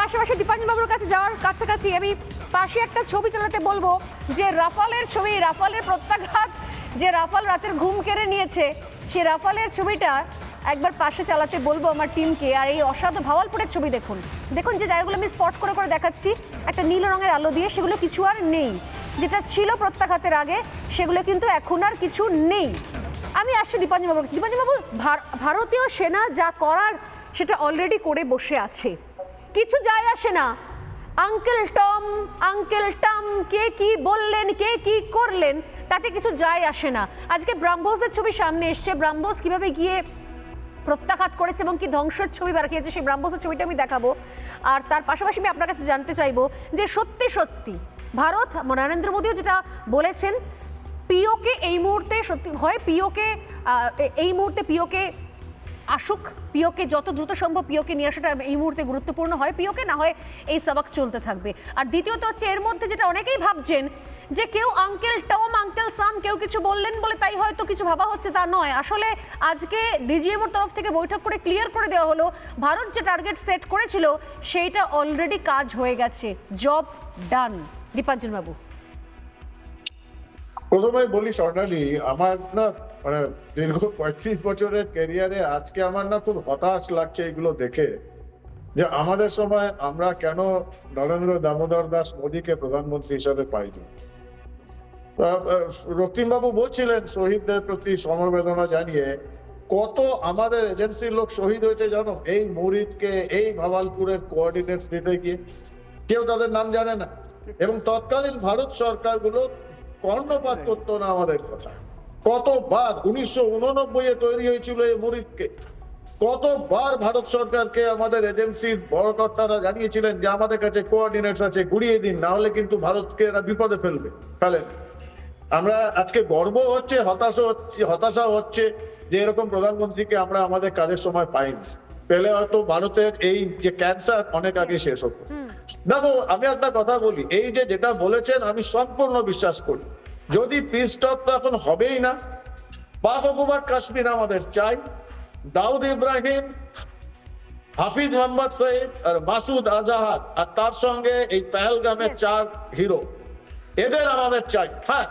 পাশাপাশি দীপাঞ্জন বাবুর কাছে যাওয়ার কাছাকাছি আমি পাশে একটা ছবি চালাতে বলব, যে রাফালের ছবি, রাফালের প্রত্যাঘাত, যে রাফাল রাতের ঘুম কেড়ে নিয়েছে সেই রাফালের ছবিটা একবার পাশে চালাতে বলব আমার টিমকে আর এই অসাধু ভাওয়ালপুরের ছবি দেখুন। দেখুন যে জায়গাগুলো আমি স্পট করে করে দেখাচ্ছি, একটা নীল রঙের আলো দিয়ে সেগুলো কিছু আর নেই। যেটা ছিল প্রত্যাঘাতের আগে, সেগুলো কিন্তু এখন আর কিছু নেই। আমি আসছি দীপাঞ্জন বাবু দীপাঞ্জন বাবু ভারতীয় সেনা যা করার, সেটা অলরেডি করে বসে আছে। কিছু যায় আসে না। আঙ্কেল টম, আঙ্কেল টাম, কে কি বললেন, কে কি করলেন, তাতে কিছু যায় আসে না। আজকে ব্রাহ্মসের ছবি সামনে এসছে। ব্রাহ্মস কীভাবে গিয়ে প্রত্যাঘাত করেছে এবং কি ধ্বংসের ছবি রাখিয়েছে সেই ব্রাহ্মসের ছবিটা আমি দেখাবো। আর তার পাশাপাশি আমি আপনার কাছে জানতে চাইব যে সত্যি সত্যি ভারত, নরেন্দ্র মোদীও যেটা বলেছেন, পিওকে এই মুহূর্তে সত্যি, হয় পিওকে এই মুহূর্তে পিওকে আসুক, পিওকে যত দ্রুত সম্ভব পিওকে নিয়ে আসাটা এই মুহূর্তে গুরুত্বপূর্ণ হয়, পিওকে না হয় এই সবাক চলতে থাকবে। আর দ্বিতীয়ত হচ্ছে, এর মধ্যে যেটা অনেকেই ভাবছেন, যে কেউ আঙ্কেল টম, আঙ্কেল সাম কেউ কিছু বললেন বলে তাই হয়তো কিছু ভাবা হচ্ছে, তা নয়। আসলে আজকে ডিজিএমওর তরফ থেকে বৈঠক করে ক্লিয়ার করে দেওয়া হলো, ভারত যে টার্গেট সেট করেছিল, সেইটা অলরেডি কাজ হয়ে গেছে। জব ডান। দীপাঞ্জন বাবু প্রথমে বলি, স্বর্ণালী, আমার না মানে দীর্ঘ পঁয়ত্রিশ বছরের ক্যারিয়ারে আজকে আমার না খুব হতাশ লাগছে এগুলো দেখে। যে আমাদের সময় আমরা কেন নরেন্দ্র দামোদর দাস মোদীকে প্রধানমন্ত্রী হিসাবে পাইনি? রক্তিমবাবু বলছিলেন শহীদদের প্রতি সমবেদনা জানিয়ে, কত আমাদের এজেন্সির লোক শহীদ হয়েছে জানো? এই মুরিদকে এই ভাওয়ালপুরের কোঅর্ডিনেটস দিতে গিয়ে। কেউ তাদের নাম জানে না। এবং তৎকালীন ভারত সরকারগুলো কর্ণপাত করতো না আমাদের কথা। কতবার উনিশশো উননব্বই এ তৈরি হয়েছিল এই মুরিদকে? কতবার ভারত সরকারকে আমাদের এজেন্সির বড় কর্তারা জানিয়েছিলেন যে আমাদের কাছে কোঅর্ডিনেটস আছে গুড়িয়ে দিন, না হলে কিন্তু ভারতকে এরা বিপদে ফেলবে। ফেলেন আমরা আজকে গর্ব হচ্ছে হতাশা হচ্ছে হতাশা হচ্ছে যে এরকম প্রধানমন্ত্রীকে আমরা আমাদের কাজের সময় পাইনি। পেলে হয়তো ভারতের এই যে ক্যান্সার অনেক আগে শেষ হতো। দেখো আমি একটা কথা বলি এই যে যেটা বলেছেন আমি সম্পূর্ণ বিশ্বাস করি। যদি পিস টক তো এখন হবেই না পাক অকুমার কাশ্মীর আমাদের চাই দাউদ ইব্রাহিম হাফিজ মোহাম্মদ সৈয়দ আর মাসুদ আজাহাদ আর তার সঙ্গে এই পেহেলগামের চার হিরো এদের আমাদের চাই হ্যাঁ।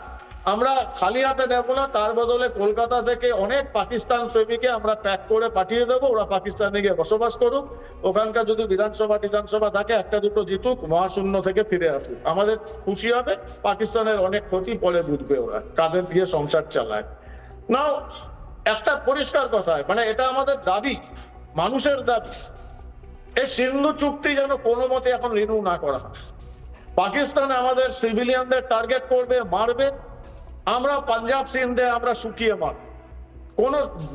আমরা খালি হাতে নেব না, তার বদলে কলকাতা থেকে অনেক পাকিস্তান শ্রমিককে আমরা প্যাক করে পাঠিয়ে দেবো, ওরা পাকিস্তানে গিয়ে বসবাস করুক। ওখানকার যদি বিধানসভা বিধানসভা থাকে, একটা দুটো জিতুক, মহাশূন্য থেকে ফিরে আসুক। আমাদের খুশি হবে, পাকিস্তানের অনেক ক্ষতি পরে বুঝবে ওরা কাদের দিয়ে সংসার চালায়। নাও, একটা পরিষ্কার কথা মানে এটা আমাদের দাবি, মানুষের দাবি। এই সিন্ধু চুক্তি যেন কোনো মতে এখন রিনিউ না করা হয়। পাকিস্তান আমাদের সিভিলিয়ানদের টার্গেট করবে, মারবে আমরা পাঞ্জাব সিন্ধে আমরা শুকিয়ে মার কোন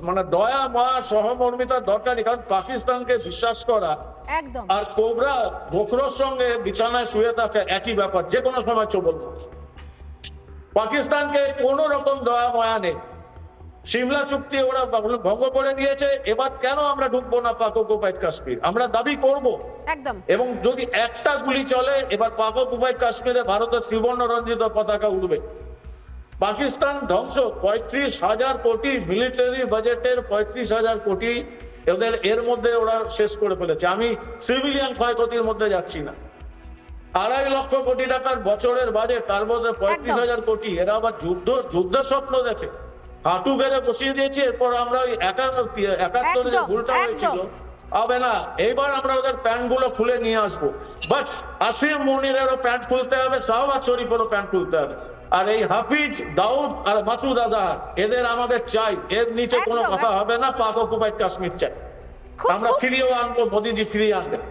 মানে দয়া মায়া সহমর্মিতার দরকার নেই কারণ পাকিস্তানকে বিশ্বাস করা একদম। আর কোবরা গোখরোর সঙ্গে বিছানায় শুয়ে থাকা একই ব্যাপার যে কোনো সময় চবল পাকিস্তানকে কোন রকম দয়া মায়া নেই। সিমলা চুক্তি ওরা ভঙ্গ করে দিয়েছে এবার কেন আমরা ঢুকবো না পাক অকুপাইড কাশ্মীর? আমরা দাবি করব। একদম। এবং যদি একটা গুলি চলে এবার পাক অকুপাইড কাশ্মীরে ভারতের ত্রিবর্ণ রঞ্জিত পতাকা উঠবে পাকিস্তান ধ্বংস পঁয়ত্রিশ হাজার কোটি মিলিটারি বাজেটের পঁয়ত্রিশ হাজার কোটি ওদের এর মধ্যে ওরা শেষ করে ফেলেছে। আমি সিভিলিয়ান ক্ষয়ক্ষতির মধ্যে যাচ্ছি না। আড়াই লক্ষ কোটি টাকার বছরের বাজেট তার মধ্যে পঁয়ত্রিশ হাজার কোটি। এরা আবার যুদ্ধ যুদ্ধ স্বপ্ন দেখে। হাঁটু গেড়ে বসিয়ে দিয়েছে এরপর আমরা ওই একাত্তরে যে ভুলটা হয়েছিল। হবে না এইবার আমরা ওদের প্যান্টগুলো খুলে নিয়ে আসব। বাট আসিম মনিরেরও প্যান্ট খুলতে হবে শাহবাজ শরীফেরও প্যান্ট খুলতে হবে। আর এই হাফিজ দাউদ আর মাসুদ আজাহার এদের আমাদের চাই। এর নিচে কোনো কথা হবে না পাক অকুপাইড কাশ্মীর চাই। আমরা ফিরিয়েও আনব মোদিজি ফিরিয়ে আনবেন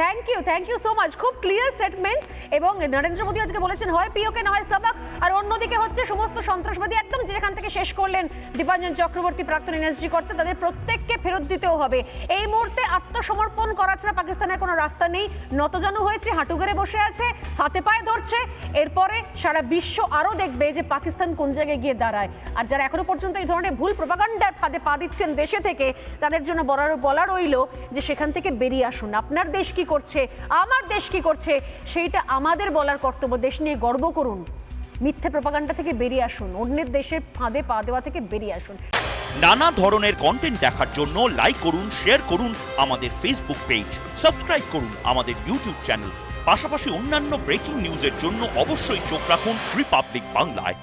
thank you thank you so much খুব ক্লিয়ার স্টেটমেন্ট এবং নরেন্দ্র মোদী আজকে বলেছেন, হয় পিওকে না হয় সাবাক আর অন্যদিকে হচ্ছে সমস্ত সন্ত্রাসবাদী একদম যেখান থেকে শেষ করলেন দীপাঞ্জন চক্রবর্তী, প্রাক্তন এনএসজি কর্তা, তাদের প্রত্যেককে ফেরত দিতেও হবে। এই মুহূর্তে আত্মসমর্পণ করা ছাড়া পাকিস্তানের কোনো রাস্তা নেই। নতজানু হয়েছে, হাঁটু গেড়ে বসে আছে, হাতে পায়ে ধরছে। এরপরে সারা বিশ্ব আরও দেখবে যে পাকিস্তান কোন জায়গায় গিয়ে দাঁড়ায়। আর যারা এখনও পর্যন্ত এই ধরনের ভুল প্রপাগান্ডার ফাঁদে পা দিচ্ছেন দেশে থেকে, তাদের জন্য বলার বলা রইল যে সেখান থেকে বেরিয়ে আসুন। আপনার দেশ কি করছে, আমার দেশ কি করছে, সেইটা আমাদের বলার কর্তব্য। দেশ নিয়ে গর্ব করুন। মিথ্যে প্রপাগান্ডা থেকে বেরিয়ে আসুন। অন্যের দেশের ফাঁদে পা দেওয়া থেকে বেরিয়ে আসুন। নানা ধরনের কন্টেন্ট দেখার জন্য লাইক করুন শেয়ার করুন আমাদের ফেসবুক পেজ সাবস্ক্রাইব করুন আমাদের ইউটিউব চ্যানেল পাশাপাশি অন্যান্য ব্রেকিং নিউজের জন্য অবশ্যই চোখ রাখুন রিপাবলিক বাংলায়